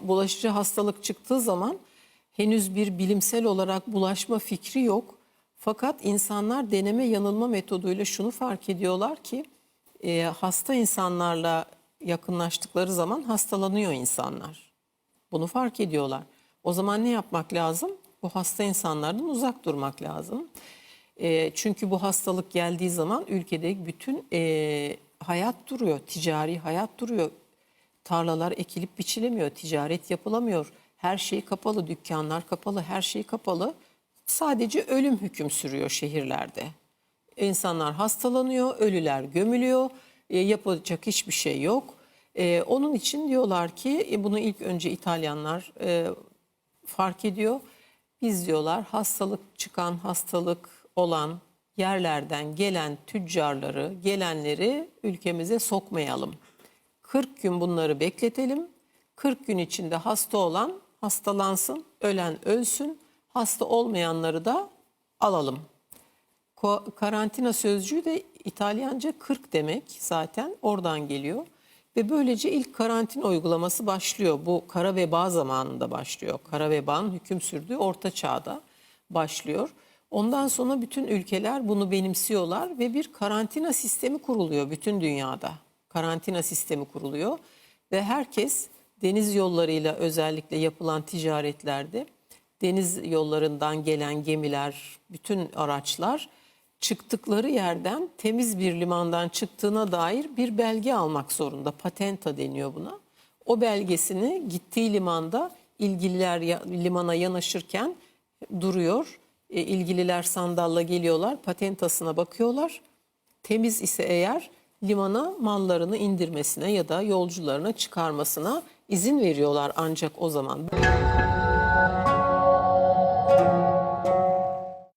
bulaşıcı hastalık çıktığı zaman henüz bir bilimsel olarak bulaşma fikri yok. Fakat insanlar deneme yanılma metoduyla şunu fark ediyorlar ki e, hasta insanlarla yakınlaştıkları zaman hastalanıyor insanlar. Bunu fark ediyorlar. O zaman ne yapmak lazım? Bu hasta insanlardan uzak durmak lazım. E, çünkü bu hastalık geldiği zaman ülkede bütün e, hayat duruyor, ticari hayat duruyor. Tarlalar ekilip biçilemiyor, ticaret yapılamıyor. Her şey kapalı, dükkanlar kapalı, her şey kapalı. Sadece ölüm hüküm sürüyor şehirlerde. İnsanlar hastalanıyor, ölüler gömülüyor, e, yapacak hiçbir şey yok. E, onun için diyorlar ki, e, bunu ilk önce İtalyanlar e, fark ediyor. Biz diyorlar hastalık çıkan, hastalık olan yerlerden gelen tüccarları, gelenleri ülkemize sokmayalım. 40 gün bunları bekletelim. 40 gün içinde hasta olan hastalansın, ölen ölsün, hasta olmayanları da alalım. Ko- karantina sözcüğü de İtalyanca 40 demek zaten oradan geliyor. Ve böylece ilk karantina uygulaması başlıyor. Bu kara veba zamanında başlıyor. Kara vebanın hüküm sürdüğü orta çağda başlıyor. Ondan sonra bütün ülkeler bunu benimsiyorlar ve bir karantina sistemi kuruluyor bütün dünyada. Karantina sistemi kuruluyor ve herkes deniz yollarıyla özellikle yapılan ticaretlerde deniz yollarından gelen gemiler, bütün araçlar çıktıkları yerden temiz bir limandan çıktığına dair bir belge almak zorunda. Patenta deniyor buna. O belgesini gittiği limanda ilgililer limana yanaşırken duruyor. E, ilgililer sandalla geliyorlar, patentasına bakıyorlar. Temiz ise eğer limana mallarını indirmesine ya da yolcularına çıkarmasına izin veriyorlar ancak o zaman.